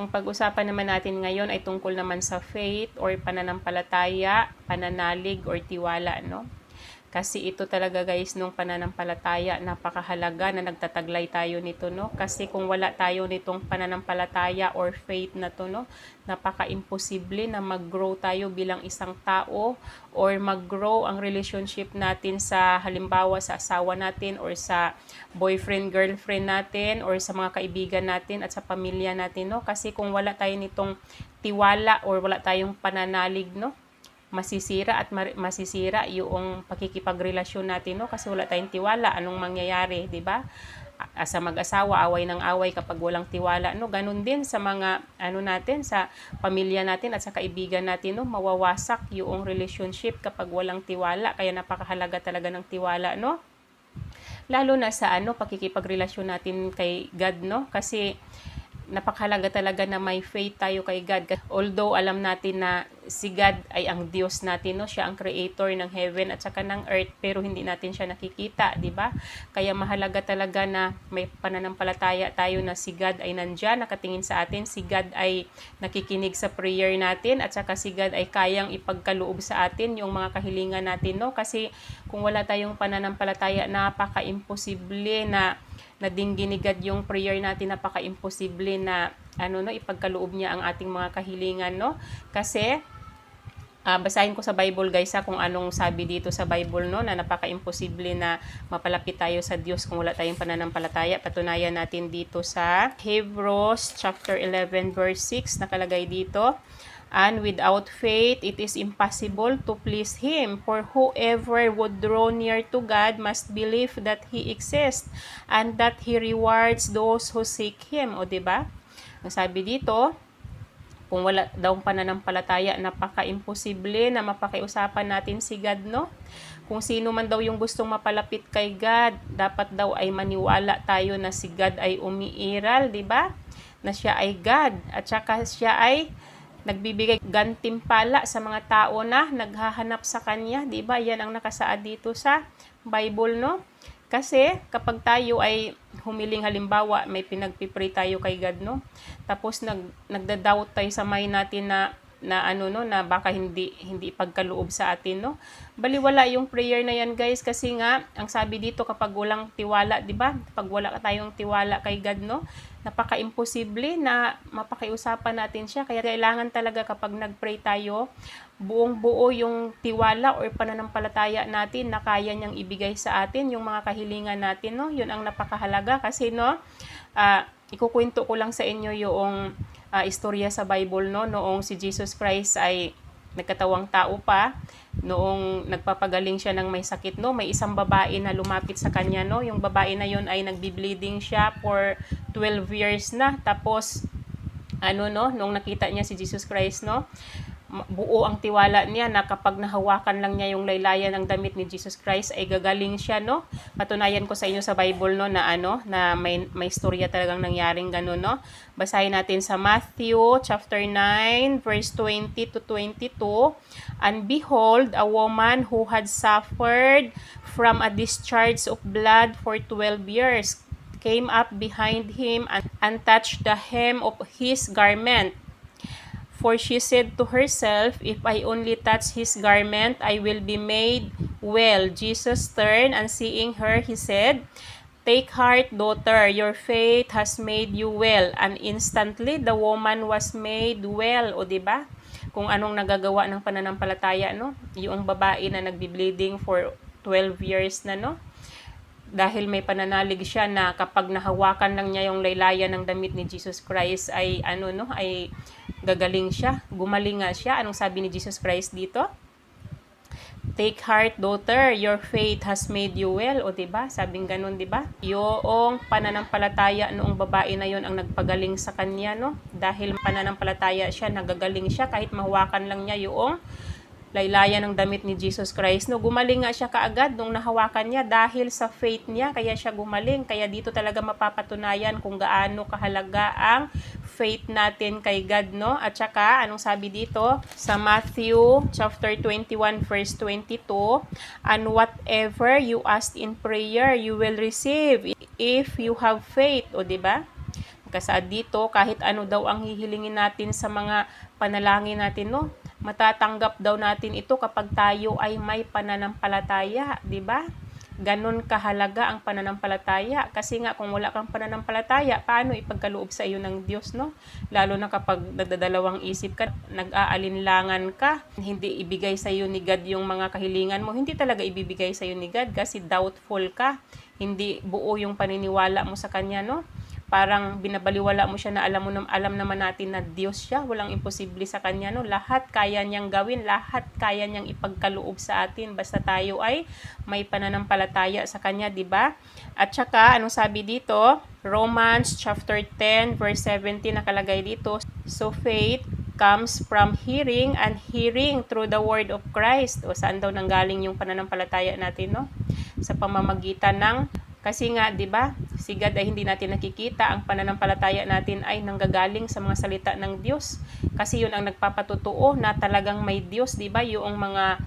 Ang pag-usapan naman natin ngayon ay tungkol naman sa faith or pananampalataya, pananalig or tiwala, no? Kasi ito talaga guys, nung pananampalataya, napakahalaga na nagtataglay tayo nito, no? Kasi kung wala tayo nitong pananampalataya or faith na to, no? Napaka-imposible na mag-grow tayo bilang isang tao or mag-grow ang relationship natin sa halimbawa sa asawa natin or sa boyfriend, girlfriend natin or sa mga kaibigan natin at sa pamilya natin, no? Kasi kung wala tayo nitong tiwala or wala tayong pananalig, no? Masisira at masisira yung pakikipagrelasyon natin no? Kasi wala tayong tiwala anong mangyayari di ba? Sa mag-asawa away ng away kapag walang tiwala no? Ganun din sa mga ano natin sa pamilya natin at sa kaibigan natin no? Mawawasak yung relationship kapag walang tiwala kaya napakahalaga talaga ng tiwala no? Lalo na sa ano pakikipagrelasyon natin kay God no? Kasi napakahalaga talaga na may faith tayo kay God. Although alam natin na si God ay ang Diyos natin, no? Siya ang creator ng heaven at saka ng earth, pero hindi natin siya nakikita, di ba? Kaya mahalaga talaga na may pananampalataya tayo na si God ay nandiyan, nakatingin sa atin, si God ay nakikinig sa prayer natin at saka si God ay kayang ipagkaloob sa atin yung mga kahilingan natin, no? Kasi kung wala tayong pananampalataya, napaka-imposible na na dingginigad yung prayer natin napaka-imposible na ano no ipagkaloob niya ang ating mga kahilingan no kasi uh, basahin ko sa Bible guys ha, kung anong sabi dito sa Bible no na napaka-imposible na mapalapit tayo sa Diyos kung wala tayong pananampalataya. Patunayan natin dito sa Hebrews chapter 11 verse 6 nakalagay dito. And without faith, it is impossible to please Him. For whoever would draw near to God must believe that He exists and that He rewards those who seek Him. O, ba? Diba? Ang sabi dito, kung wala daw pananampalataya, napaka-imposible na mapakiusapan natin si God, no? Kung sino man daw yung gustong mapalapit kay God, dapat daw ay maniwala tayo na si God ay umiiral, di ba? Na siya ay God, at saka siya ay nagbibigay gantimpala sa mga tao na naghahanap sa kanya, 'di ba? Yan ang nakasaad dito sa Bible, no? Kasi kapag tayo ay humiling halimbawa, may pinagpipray tayo kay God, no? Tapos nag nagda-doubt tayo sa mind natin na na ano no na baka hindi hindi pagkaloob sa atin no? Baliwala yung prayer na yan guys kasi nga ang sabi dito kapag walang tiwala di ba? Pag wala tayong tiwala kay God no? Napaka-imposible na mapakiusapan natin siya. Kaya kailangan talaga kapag nagpray tayo buong buo yung tiwala or pananampalataya natin na kaya niyang ibigay sa atin yung mga kahilingan natin no? Yun ang napakahalaga kasi no uh, ikukwento ko lang sa inyo yung uh, istorya sa Bible no? Noong si Jesus Christ ay nagkatawang tao pa noong nagpapagaling siya ng may sakit no? May isang babae na lumapit sa kanya no? Yung babae na yon ay nagbi-bleeding siya for 12 years na. Tapos ano no? Nung nakita niya si Jesus Christ no buo ang tiwala niya na kapag nahawakan lang niya yung laylayan ng damit ni Jesus Christ ay gagaling siya no? Patunayan ko sa inyo sa Bible no na ano na may may istorya talagang nangyaring ganun no? Basahin natin sa Matthew chapter 9 verse 20 to 22 and behold a woman who had suffered from a discharge of blood for 12 years came up behind him and, and touched the hem of his garment For she said to herself, If I only touch his garment, I will be made well. Jesus turned and seeing her, he said, Take heart, daughter, your faith has made you well. And instantly, the woman was made well. O, ba? Kung anong nagagawa ng pananampalataya, no? Yung babae na nagbi-bleeding for 12 years na, no? Dahil may pananalig siya na kapag nahawakan lang niya yung laylayan ng damit ni Jesus Christ ay ano no ay gagaling siya gumaling nga siya anong sabi ni Jesus Christ dito Take heart, daughter, your faith has made you well. O, ba diba? Sabing ganun, ba diba? Yung pananampalataya noong babae na yon ang nagpagaling sa kanya, no? Dahil pananampalataya siya, nagagaling siya kahit mahawakan lang niya yung laylayan ng damit ni Jesus Christ. No, gumaling nga siya kaagad nung nahawakan niya dahil sa faith niya, kaya siya gumaling. Kaya dito talaga mapapatunayan kung gaano kahalaga ang faith natin kay God, no? At saka, anong sabi dito? Sa Matthew chapter 21 verse 22, And whatever you ask in prayer, you will receive if you have faith. O, di ba? Kasaad dito, kahit ano daw ang hihilingin natin sa mga panalangin natin, no? Matatanggap daw natin ito kapag tayo ay may pananampalataya, di ba? Ganon kahalaga ang pananampalataya. Kasi nga, kung wala kang pananampalataya, paano ipagkaloob sa iyo ng Diyos, no? Lalo na kapag nagdadalawang isip ka, nag-aalinlangan ka, hindi ibigay sa iyo ni God yung mga kahilingan mo, hindi talaga ibibigay sa iyo ni God kasi doubtful ka. Hindi buo yung paniniwala mo sa Kanya, no? Parang binabaliwala mo siya na alam mo nam- alam naman natin na Diyos siya, walang imposible sa kanya no. Lahat kaya niyang gawin, lahat kaya niyang ipagkaloob sa atin basta tayo ay may pananampalataya sa kanya, 'di ba? At saka anong sabi dito? Romans chapter 10 verse 17 nakalagay dito. So faith comes from hearing and hearing through the word of Christ. O saan daw nanggaling yung pananampalataya natin, no? Sa pamamagitan ng kasi nga, 'di ba? Si God ay hindi natin nakikita, ang pananampalataya natin ay nanggagaling sa mga salita ng Diyos. Kasi 'yun ang nagpapatotoo na talagang may Diyos, 'di ba? Yung mga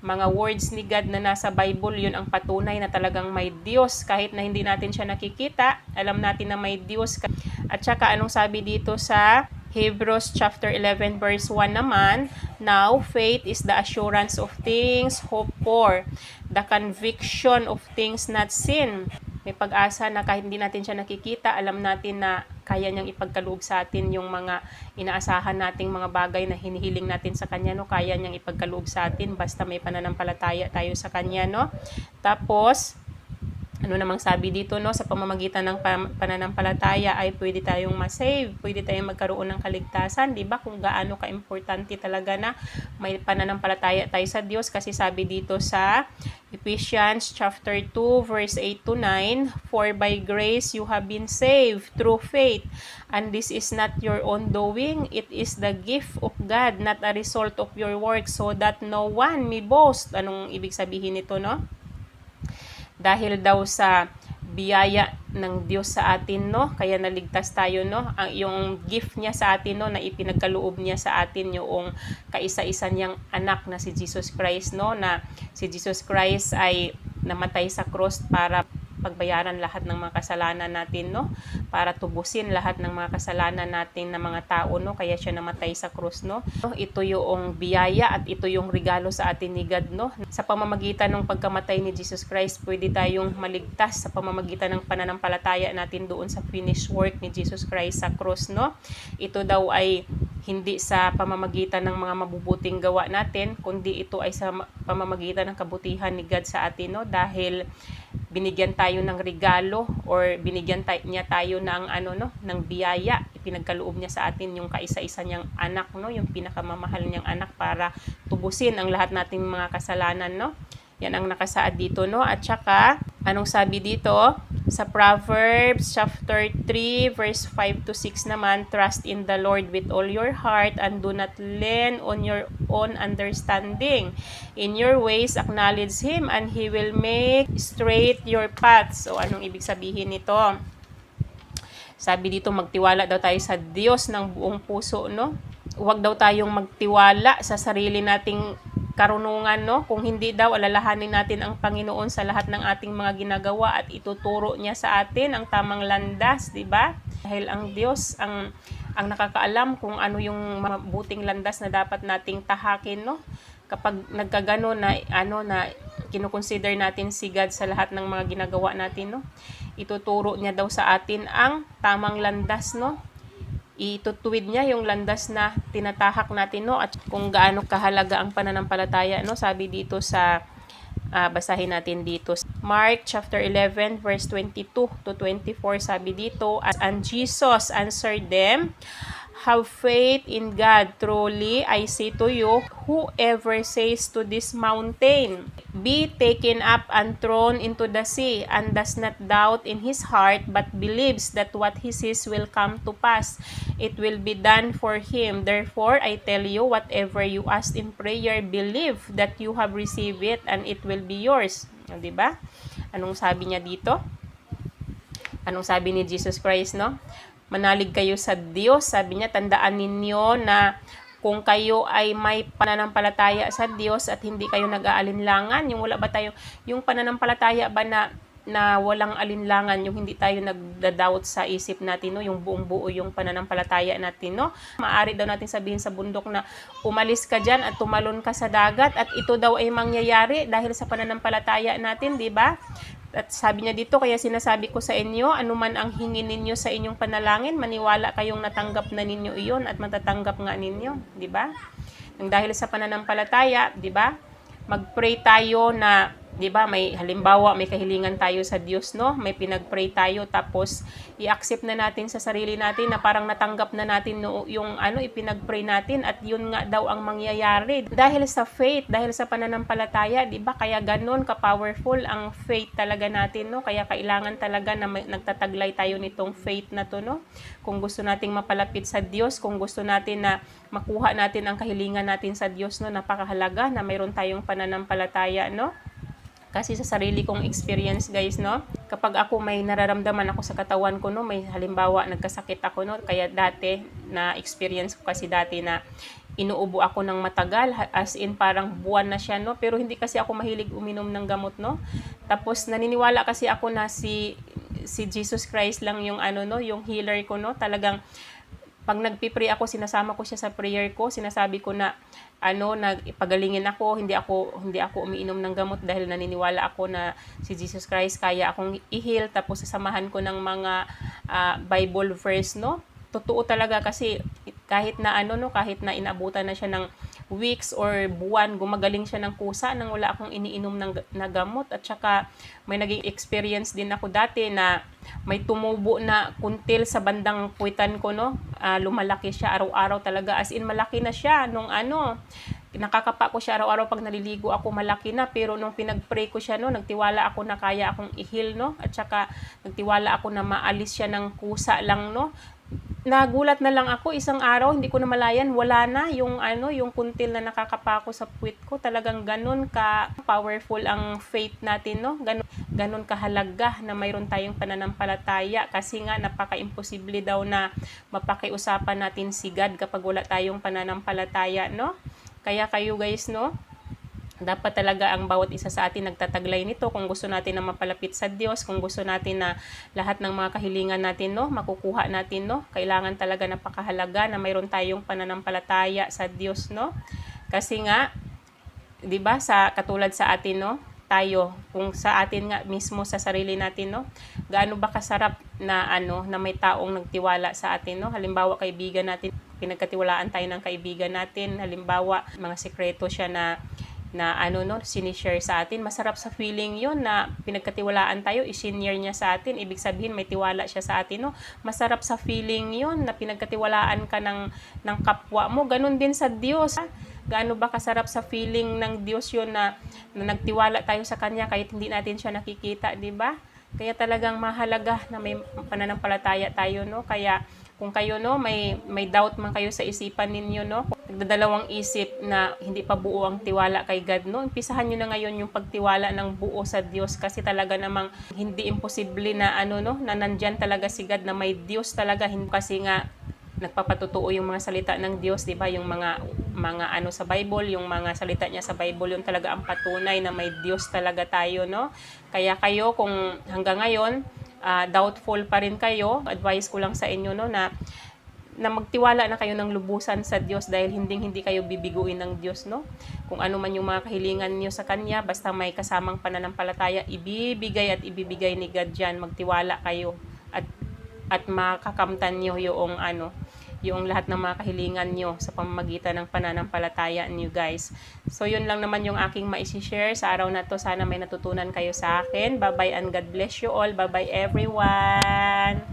mga words ni God na nasa Bible, 'yun ang patunay na talagang may Diyos kahit na hindi natin siya nakikita. Alam natin na may Diyos. At saka anong sabi dito sa Hebrews chapter 11 verse 1 naman, Now faith is the assurance of things hoped for, the conviction of things not seen. May pag-asa na kahit hindi natin siya nakikita, alam natin na kaya niyang ipagkaloob sa atin yung mga inaasahan nating mga bagay na hinihiling natin sa Kanya, no? Kaya niyang ipagkaloob sa atin basta may pananampalataya tayo sa Kanya, no? Tapos, ano namang sabi dito no sa pamamagitan ng pananampalataya ay pwede tayong ma-save, pwede tayong magkaroon ng kaligtasan, 'di ba? Kung gaano ka-importante talaga na may pananampalataya tayo sa Diyos kasi sabi dito sa Ephesians chapter 2 verse 8 to 9, for by grace you have been saved through faith, and this is not your own doing, it is the gift of God, not a result of your work, so that no one may boast. Anong ibig sabihin nito, no? Dahil daw sa biyaya ng Diyos sa atin no? Kaya naligtas tayo no? Ang yung gift niya sa atin no? Na ipinagkaloob niya sa atin yung kaisa-isa niyang anak na si Jesus Christ no? Na si Jesus Christ ay namatay sa cross para pagbayaran lahat ng mga kasalanan natin, no? Para tubusin lahat ng mga kasalanan natin na mga tao, no? Kaya siya namatay sa krus, no? Ito yung biyaya at ito yung regalo sa atin ni God, no? Sa pamamagitan ng pagkamatay ni Jesus Christ, pwede tayong maligtas sa pamamagitan ng pananampalataya natin doon sa finished work ni Jesus Christ sa cross, no? Ito daw ay hindi sa pamamagitan ng mga mabubuting gawa natin, kundi ito ay sa pamamagitan ng kabutihan ni God sa atin, no? Dahil binigyan tayo ng regalo or binigyan tayo, niya tayo ng ano no ng biyaya. Ipinagkaloob niya sa atin yung kaisa-isa niyang anak no yung pinakamamahal niyang anak para tubusin ang lahat nating mga kasalanan no. Yan ang nakasaad dito no. At saka anong sabi dito sa Proverbs chapter 3 verse 5 to 6 naman, trust in the Lord with all your heart and do not lean on your own understanding. In your ways acknowledge him and he will make straight your paths. So anong ibig sabihin nito? Sabi dito magtiwala daw tayo sa Diyos ng buong puso, no? Huwag daw tayong magtiwala sa sarili nating karunungan, no? Kung hindi daw, alalahanin natin ang Panginoon sa lahat ng ating mga ginagawa at ituturo niya sa atin ang tamang landas, di ba? Dahil ang Diyos ang ang nakakaalam kung ano yung mabuting landas na dapat nating tahakin, no? Kapag nagkagano na ano na kinoconsider natin si God sa lahat ng mga ginagawa natin, no? Ituturo niya daw sa atin ang tamang landas, no? Itutuwid niya yung landas na tinatahak natin no? At kung gaano kahalaga ang pananampalataya no? Sabi dito sa uh, basahin natin dito. Mark chapter 11 verse 22 to 24 sabi dito and Jesus answered them have faith in God. Truly, I say to you, whoever says to this mountain, be taken up and thrown into the sea, and does not doubt in his heart, but believes that what he says will come to pass, it will be done for him. Therefore, I tell you, whatever you ask in prayer, believe that you have received it, and it will be yours. Diba? Anong sabi niya dito? Anong sabi ni Jesus Christ, no? Manalig kayo sa Diyos. Sabi niya, tandaan ninyo na kung kayo ay may pananampalataya sa Diyos at hindi kayo nag-aalinlangan, yung wala ba tayo, yung pananampalataya ba na na walang alinlangan, yung hindi tayo nagda-doubt sa isip natin, no? yung buong buo yung pananampalataya natin. No? Maari daw natin sabihin sa bundok na umalis ka dyan at tumalon ka sa dagat at ito daw ay mangyayari dahil sa pananampalataya natin, di ba? At sabi niya dito, kaya sinasabi ko sa inyo, anuman ang hingin ninyo sa inyong panalangin, maniwala kayong natanggap na ninyo iyon at matatanggap nga ninyo, di ba? Nang dahil sa pananampalataya, di ba? Mag-pray tayo na 'di ba? May halimbawa, may kahilingan tayo sa Diyos, no? May pinag-pray tayo tapos i-accept na natin sa sarili natin na parang natanggap na natin no, yung ano ipinag-pray natin at yun nga daw ang mangyayari dahil sa faith, dahil sa pananampalataya, 'di ba? Kaya ganun ka-powerful ang faith talaga natin, no? Kaya kailangan talaga na may, nagtataglay tayo nitong faith na to, no? Kung gusto nating mapalapit sa Diyos, kung gusto natin na makuha natin ang kahilingan natin sa Diyos, no? Napakahalaga na mayroon tayong pananampalataya, no? Kasi sa sarili kong experience guys, no? Kapag ako may nararamdaman ako sa katawan ko, no? May halimbawa, nagkasakit ako, no? Kaya dati, na experience ko kasi dati na inuubo ako ng matagal, as in parang buwan na siya, no? Pero hindi kasi ako mahilig uminom ng gamot, no? Tapos naniniwala kasi ako na si si Jesus Christ lang yung ano no, yung healer ko no. Talagang pag nagpi-pray ako, sinasama ko siya sa prayer ko, sinasabi ko na ano, nagpagalingin ako, hindi ako hindi ako umiinom ng gamot dahil naniniwala ako na si Jesus Christ kaya akong i-heal tapos sasamahan ko ng mga uh, Bible verse, no? Totoo talaga kasi kahit na ano no, kahit na inabutan na siya ng weeks or buwan, gumagaling siya ng kusa nang wala akong iniinom ng na gamot. At saka may naging experience din ako dati na may tumubo na kuntil sa bandang puwitan ko no. Uh, lumalaki siya araw-araw talaga. As in malaki na siya nung ano nakakapa ko siya araw-araw pag naliligo ako malaki na. Pero nung pinag-pray ko siya no nagtiwala ako na kaya akong i-heal no. At saka nagtiwala ako na maalis siya ng kusa lang no nagulat na lang ako. Isang araw hindi ko na malayan. Wala na yung ano yung kuntil na nakakapako sa puwit ko. Talagang ganun ka powerful ang faith natin no? Ganun ganun kahalaga na mayroon tayong pananampalataya. Kasi nga napaka-imposible daw na mapakiusapan natin si God kapag wala tayong pananampalataya no? Kaya kayo guys no dapat talaga ang bawat isa sa atin nagtataglay nito kung gusto natin na mapalapit sa Diyos, kung gusto natin na lahat ng mga kahilingan natin no, makukuha natin no. Kailangan talaga napakahalaga na mayroon tayong pananampalataya sa Diyos no. Kasi nga 'di ba sa katulad sa atin no, tayo kung sa atin nga mismo sa sarili natin no, gaano ba kasarap na ano na may taong nagtiwala sa atin no. Halimbawa kaibigan natin, pinagkatiwalaan tayo ng kaibigan natin, halimbawa mga sekreto siya na na ano no, sinishare sa atin. Masarap sa feeling yon na pinagkatiwalaan tayo, i-senior niya sa atin. Ibig sabihin may tiwala siya sa atin. No? Masarap sa feeling yon na pinagkatiwalaan ka ng, ng kapwa mo. Ganun din sa Diyos. Ha? Gaano ba kasarap sa feeling ng Diyos yon na, na nagtiwala tayo sa Kanya kahit hindi natin siya nakikita, di ba? Kaya talagang mahalaga na may pananampalataya tayo, no? Kaya kung kayo, no, may, may doubt man kayo sa isipan ninyo, no? nagdadalawang isip na hindi pa buo ang tiwala kay God, no? Umpisahan nyo na ngayon yung pagtiwala ng buo sa Diyos kasi talaga namang hindi imposible na ano, no? Na nandyan talaga si God na may Diyos talaga. Hindi kasi nga nagpapatutuo yung mga salita ng Diyos, 'di ba? Yung mga mga ano sa Bible, yung mga salita niya sa Bible, yung talaga ang patunay na may Diyos talaga tayo, no? Kaya kayo kung hanggang ngayon uh, doubtful pa rin kayo, advice ko lang sa inyo no na na magtiwala na kayo ng lubusan sa Diyos dahil hindi hindi kayo bibiguin ng Diyos, no? Kung ano man yung mga kahilingan niyo sa Kanya, basta may kasamang pananampalataya, ibibigay at ibibigay ni God dyan. Magtiwala kayo at at makakamtan niyo yung ano, yung lahat ng mga kahilingan nyo sa pamamagitan ng pananampalataya niyo guys. So yun lang naman yung aking maisi-share sa araw na to. Sana may natutunan kayo sa akin. Bye-bye and God bless you all. Bye-bye everyone!